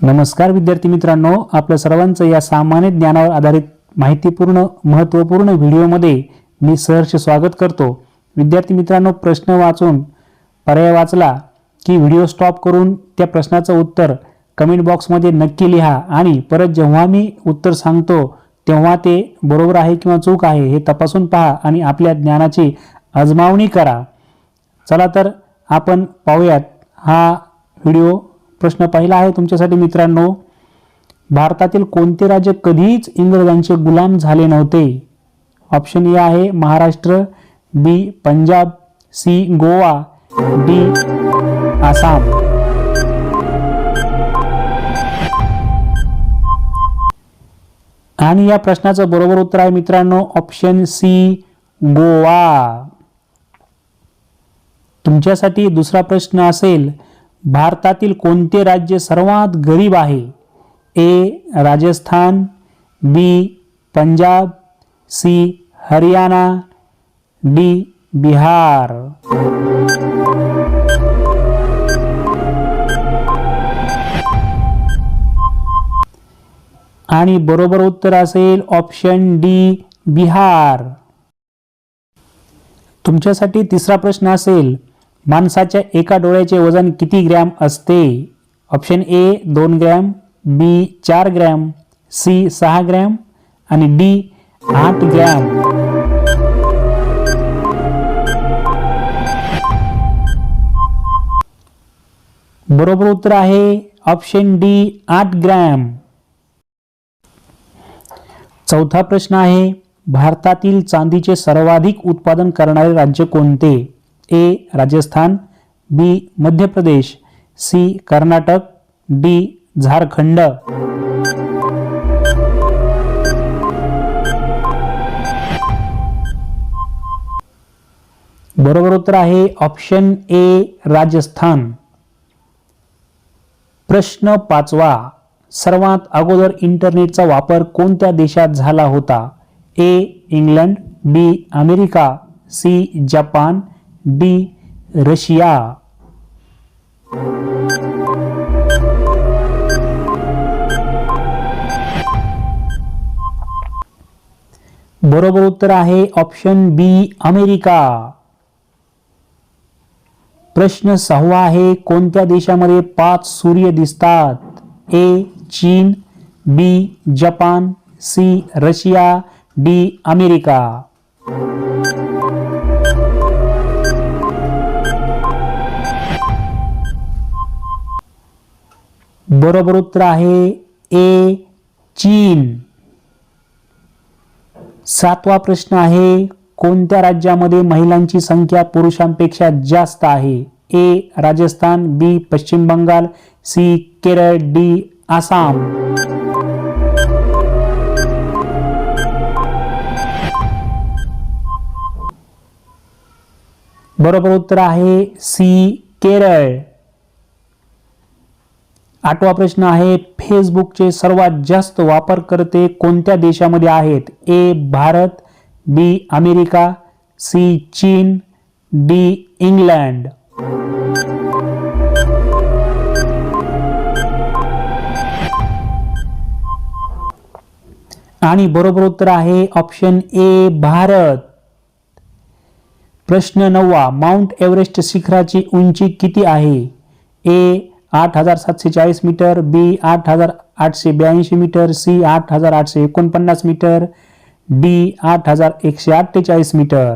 नमस्कार विद्यार्थी मित्रांनो आपलं सर्वांचं या सामान्य ज्ञानावर आधारित माहितीपूर्ण महत्त्वपूर्ण व्हिडिओमध्ये मी सहर्ष स्वागत करतो. विद्यार्थी मित्रांनो प्रश्न वाचून पर्याय वाचला की व्हिडिओ स्टॉप करून त्या प्रश्नाचं उत्तर कमेंट बॉक्समध्ये नक्की लिहा आणि परत जेव्हा मी उत्तर सांगतो तेव्हा ते बरोबर आहे किंवा चूक आहे हे तपासून पहा आणि आपल्या ज्ञानाची अजमावणी करा. चला तर आपण पाहूयात हा व्हिडिओ प्रश्न पहिला आहे तुमच्यासाठी मित्रांनो भारतातील कोणते राज्य कधीच इंग्रजांचे गुलाम झाले नव्हते? ऑप्शन ए आहे Maharashtra B Punjab C Goa D Assam. आणि या प्रश्नाचं बरोबर उत्तर आहे मित्रांनो ऑप्शन सी गोवा. तुमच्यासाठी दुसरा प्रश्न असेल भारतातील कोणते राज्य सर्वात गरीब आहे? A. Rajasthan B. Punjab C. Haryana D. Bihar. आणि बरोबर उत्तर असेल ऑप्शन डी बिहार. तुमच्यासाठी तिसरा प्रश्न असेल माणसाच्या एका डोळ्याचे वजन किती ग्रॅम असते? ऑप्शन ए दोन ग्रॅम बी चार ग्रॅम सी सहा ग्रॅम आणि डी आठ ग्रॅम. बरोबर उत्तर आहे ऑप्शन डी आठ ग्रॅम. चौथा प्रश्न आहे भारतातील चांदीचे सर्वाधिक उत्पादन करणारे राज्य कोणते? A Rajasthan B Madhya Pradesh C Karnataka D Jharkhand. बरोबर उत्तर आहे ऑप्शन ए राजस्थान. प्रश्न पाचवा सर्वात अगोदर इंटरनेटचा वापर कोणत्या देशात झाला होता? A England B America C Japan B Russia. बरोबर उत्तर आहे ऑप्शन बी अमेरिका. प्रश्न सहावा आहे कोणत्या देशामध्ये पाच सूर्य दिसतात? ए चीन B Japan C Russia D America. बरोबर उत्तर आहे ए चीन. सातवा प्रश्न आहे कोणत्या राज्यामध्ये महिलांची संख्या पुरुषांपेक्षा जास्त आहे? A Rajasthan B Paschim Bengal C Kerala D Assam. बरोबर उत्तर आहे सी केरळ. आठवा प्रश्न आहे फेसबुकचे सर्वात जास्त वापरकर्ते कोणत्या देशामध्ये आहेत? A Bharat B America C चीन डी इंग्लंड. आणि बरोबर उत्तर आहे ऑप्शन ए भारत. प्रश्न नववा माउंट एव्हरेस्ट शिखराची उंची किती आहे? ए आठ हज़ार सातशे चाळीस मीटर, बी आठ हज़ार आठशे ब्याऐंशी मीटर, सी आठ हज़ार आठशे एकोणपन्नास मीटर, डी आठ हज़ार एकशे अठ्ठेचाळीस मीटर.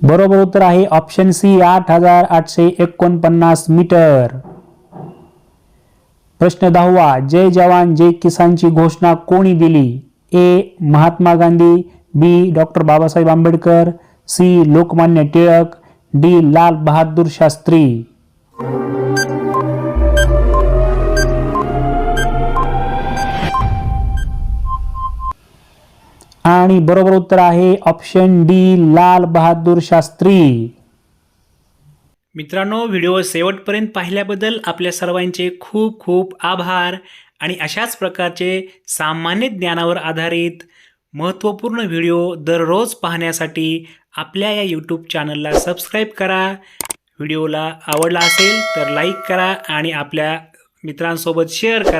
बरोबर उत्तर आहे ऑप्शन सी, आठ हज़ार आठशे एकोणपन्नास मीटर. प्रश्न दहावा, जय जवान, जय किसानची घोषणा कोणी दिली? A, Mahatma Gandhi B doctor Babasaheb Ambedkar C Lokmanya Tilak D Lal Bahadur Shastri. आणि बरोबर उत्तर आहे ऑप्शन डी लाल बहादूर शास्त्री. मित्रांनो व्हिडिओ शेवटपर्यंत पाहिल्याबद्दल आपल्या सर्वांचे खूप खूप आभार आणि अशाच प्रकारचे सामान्य ज्ञानावर आधारित महत्त्वपूर्ण व्हिडिओ दररोज पाहण्यासाठी आपल्या या यूट्यूब चॅनलला सबस्क्राईब करा. व्हिडिओला आवडला असेल तर लाईक करा आणि आपल्या मित्रांसोबत शेअर करा.